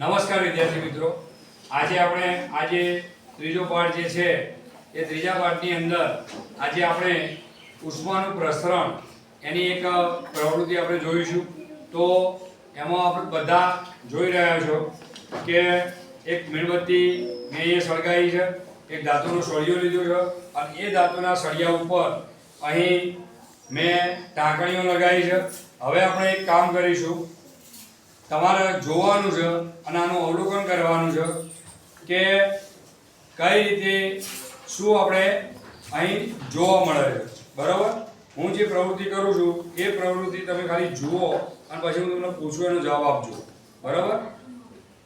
નમસ્કાર વિદ્યાર્થી મિત્રો. આજે આપણે આજે ત્રીજો પાઠ જે છે, એ ત્રીજા પાઠની અંદર આજે આપણે ઉષ્માનું પ્રસરણ એની એક પ્રવૃત્તિ આપણે જોઈશું. તો એમાં આપણે બધા જોઈ રહ્યા છો કે એક મીણબત્તી મેં અહીંયા સળગાવી છે, એક ધાતુનો સળિયો લીધો છે અને એ ધાતુના સળિયા ઉપર અહીં મેં ટાંકણીઓ લગાવી છે. હવે આપણે એક કામ કરીશું. તમારે જોવાનું છે અને આનું અવલોકન કરવાનું છે કે કઈ રીતે શું આપણે અહીં જોવા મળે છે. બરાબર? હું જે પ્રવૃત્તિ કરું છું, એ પ્રવૃત્તિ તમે ખાલી જુઓ અને પછી હું તમને પૂછું એનો જવાબ આપજો. બરાબર?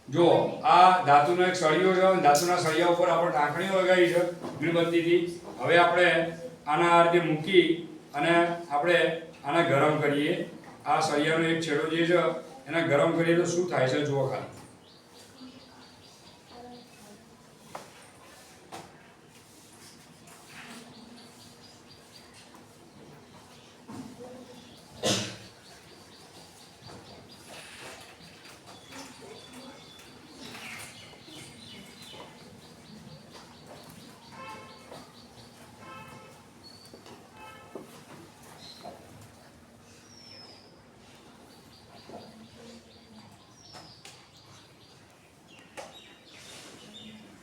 જુઓ, આ ધાતુનો એક સળિયો છે ધાતુના સળિયા ઉપર આપણે ટાંકણીઓ લગાવી છે મીણબત્તીથી. હવે આપણે આના આ રીતે મૂકી અને આપણે આને ગરમ કરીએ. આ સળિયાનો એક છેડો જે છે એને ગરમ કરીએ તો શું થાય છે જુઓ ખાલી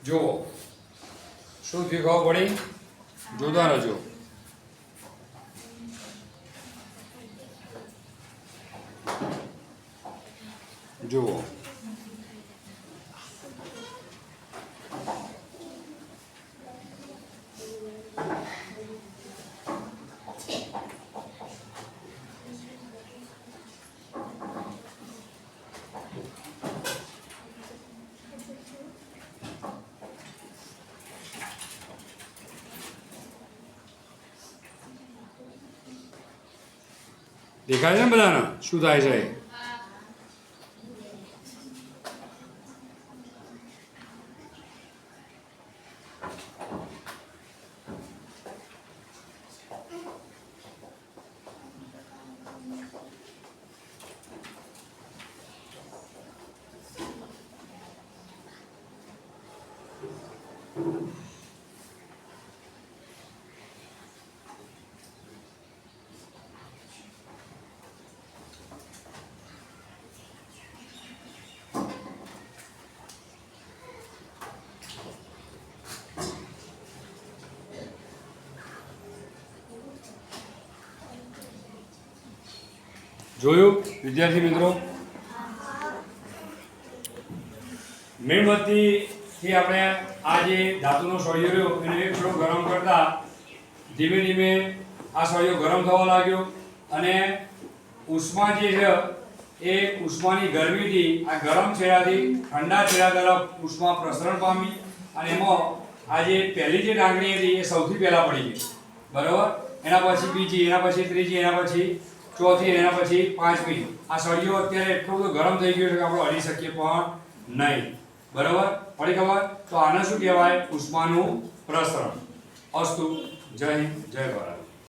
જુઓ. શું થયું ખબર પડી? જોતા રહેજો જુઓ. દેખાય છે ને બધાને? શું થાય છે? જોયું, વિદ્યાર્થી મિત્રો? મીણબત્તીથી આપણે આ જે ધાતુનો સળિયો રહ્યો, એને એક થોડો ગરમ કરતા ધીમે ધીમે આ સળિયો ગરમ થવા લાગ્યો અને ઉષ્મા જે છે, એ ઉષ્માની ગરમીથી, આ ગરમ છેડાથી, ઠંડા છેડા તરફ ઉષ્મા પ્રસરણ પામી અને એમાં આ જે પહેલી જે ડાંગણી હતી, એ સૌથી પહેલાં પડી ગઈ. બરાબર? એના પછી બીજી, એના પછી ત્રીજી, એના પછી ચોથી એના પછી પાંચમી. આ સળિયો અત્યારે એટલો બધો ગરમ થઈ ગયો છે કે આપણે હળી શકીએ, પણ નહીં. બરાબર? પડી ખબર? તો આને શું કહેવાય? ઉષ્માનું પ્રસરણ. અસ્તુ. જય હિન્દ. જય ભારત.